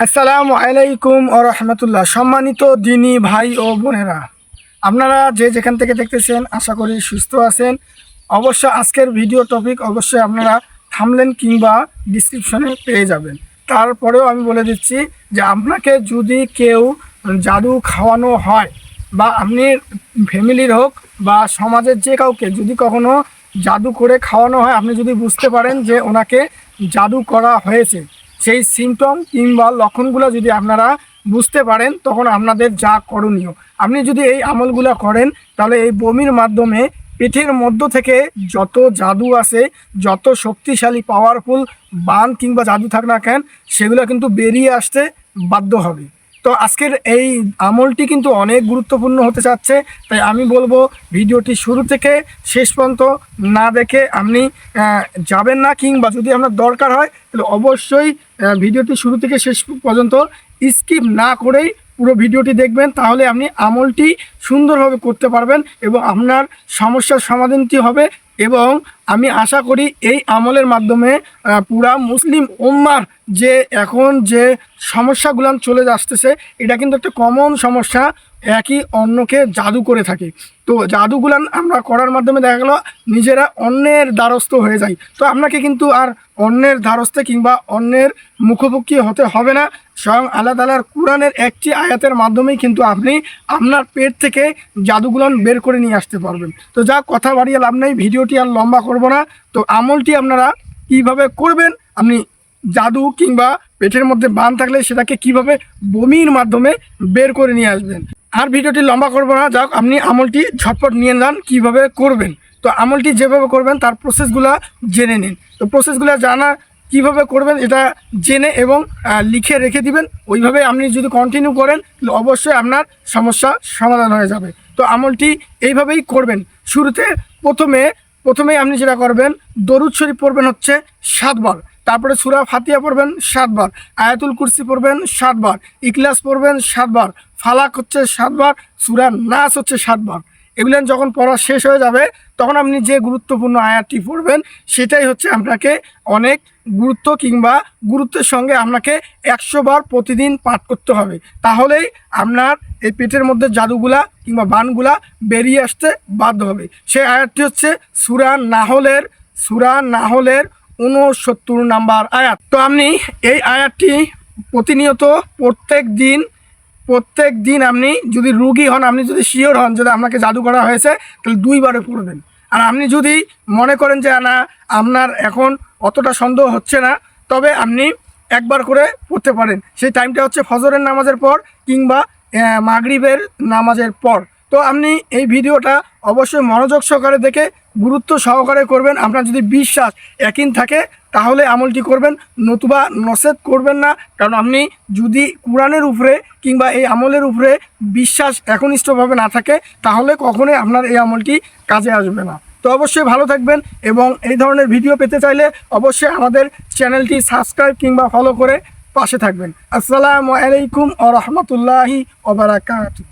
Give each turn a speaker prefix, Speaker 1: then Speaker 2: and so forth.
Speaker 1: আসসালামু আলাইকুম ও রহমতুল্লাহ। সম্মানিত দিনী ভাই ও বোনেরা, আপনারা যে যেখান থেকে দেখতেছেন, আশা করি সুস্থ আছেন। অবশ্য আজকের ভিডিও টপিক অবশ্যই আপনারা থামলেন কিংবা ডিসক্রিপশনে পেয়ে যাবেন। তারপরেও আমি বলে দিচ্ছি যে আপনাকে যদি কেউ জাদু খাওয়ানো হয়, বা আপনি ফ্যামিলির হোক বা সমাজের যে কাউকে যদি কখনো জাদু করে খাওয়ানো হয়, আপনি যদি বুঝতে পারেন যে ওনাকে জাদু করা হয়েছে সেই সিমটম কিংবা লক্ষণগুলো যদি আপনারা বুঝতে পারেন, তখন আপনাদের যা করণীয়। আপনি যদি এই আমলগুলো করেন, তাহলে এই বমির মাধ্যমে পিঠের মধ্য থেকে যত জাদু আছে, যত শক্তিশালী পাওয়ারফুল বান কিংবা জাদু থাক না কেন, সেগুলো কিন্তু বেরিয়ে আসতে বাধ্য হবে। তো আজকের এই আমলটি কিন্তু অনেক গুরুত্বপূর্ণ হতে চাচ্ছে তাই আমি বলব ভিডিওটি শুরু থেকে শেষ পর্যন্ত না দেখে আপনি যাবেন না কিংবা যদি আপনার দরকার হয়, তাহলে অবশ্যই ভিডিওটি শুরু থেকে শেষ পর্যন্ত স্কিপ না করেই পুরো ভিডিওটি দেখবেন, তাহলে আপনি আমলটি সুন্দরভাবে করতে পারবেন এবং আপনার সমস্যার সমাধানটি হবে এবং আমি আশা করি এই আমলের মাধ্যমে পুরা মুসলিম উম্মার যে এখন যে সমস্যাগুলো চলে আসতেছে, এটা কিন্তু একটা কমন সমস্যা। একই অন্যকে জাদু করে থাকে। তো জাদুগুলান আমরা করার মাধ্যমে দেখা গেল, নিজেরা অন্যের দ্বারস্থ হয়ে যায় তো আপনাকে কিন্তু আর অন্যের দ্বারস্থে কিংবা অন্যের মুখোমুখি হতে হবে না। স্বয়ং আল্লাহ তালার কোরআনের একটি আয়াতের মাধ্যমেই কিন্তু আপনি আপনার পেট থেকে জাদুগুলান বের করে নিয়ে আসতে পারবেন। তো যা কথা বাড়িয়ে লাভ নেই, ভিডিওটি আর লম্বা করব না। তো আমলটি আপনারা কীভাবে করবেন, আপনি জাদু কিংবা পেটের মধ্যে বান থাকলে সেটাকে কীভাবে বমির মাধ্যমে বের করে নিয়ে আসবেন। আর ভিডিওটি লম্বা করব না। যাক, আপনি আমলটি ঝটপট নিয়ে যান, কীভাবে করবেন। তো আমলটি যেভাবে করবেন, তার প্রসেসগুলো জেনে নিন। তো প্রসেসগুলো জানা কীভাবে করবেন, এটা জেনে এবং লিখে রেখে দিবেন। ওইভাবে আপনি যদি কন্টিনিউ করেন অবশ্যই আপনার সমস্যা সমাধান হয়ে যাবে। তো আমলটি এইভাবেই করবেন। শুরুতে প্রথমে প্রথমে আপনি যেটা করবেন, দরুদ শরীফ পড়বেন হচ্ছে সাতবার তারপরে সুরা ফাতিয়া পড়বেন সাতবার আয়াতুল কুরসি পড়বেন সাতবার ইকলাস পড়বেন সাতবার ফালাক হচ্ছে সাতবার, সুরা নাচ হচ্ছে সাতবার। এগুলো যখন পড়া শেষ হয়ে যাবে, তখন আপনি যে গুরুত্বপূর্ণ আয়াতটি পড়বেন, সেটাই হচ্ছে আপনাকে অনেক গুরুত্ব কিংবা গুরুত্বের সঙ্গে আপনাকে একশো বার প্রতিদিন পাঠ করতে হবে। তাহলেই আপনার এই পেটের মধ্যে জাদুগুলা কিংবা বানগুলা বেরিয়ে আসতে বাধ্য হবে। সেই আয়াতটি হচ্ছে সুরা নাহলের সুরা নাহলের উনসত্তর নাম্বার আয়াত। তো আপনি এই আয়াতটি প্রতিনিয়ত প্রত্যেক দিন প্রত্যেক দিন আপনি যদি রুগী হন, আপনি যদি শিওর হন যদি আপনাকে জাদু করা হয়েছে, তাহলে দুইবারে পড়বেন। আর আপনি যদি মনে করেন যে না, আপনার এখন অতটা সন্দেহ হচ্ছে না, তবে আপনি একবার করে পড়তে পারেন। সেই টাইমটা হচ্ছে ফজরের নামাজের পর কিংবা মাগরিবের নামাজের পর। তো আপনি এই ভিডিওটা অবশ্যই মনোযোগ সহকারে দেখে গুরুত্ব সহকারে করবেন। আপনার যদি বিশ্বাস একিন থাকে তাহলে আমলটি করবেন, নতুবা নসেদ করবেন না। কারণ আপনি যদি কোরআনের উপরে কিংবা এই আমলের উপরে বিশ্বাস একনিষ্ঠভাবে না থাকে, তাহলে কখনোই আপনার এই আমলটি কাজে আসবে না। তো অবশ্যই ভালো থাকবেন এবং এই ধরনের ভিডিও পেতে চাইলে অবশ্যই আমাদের চ্যানেলটি সাবস্ক্রাইব কিংবা ফলো করে পাশে থাকবেন। আসসালামু আলাইকুম ও রহমতুল্লাহি ওবরাকাতু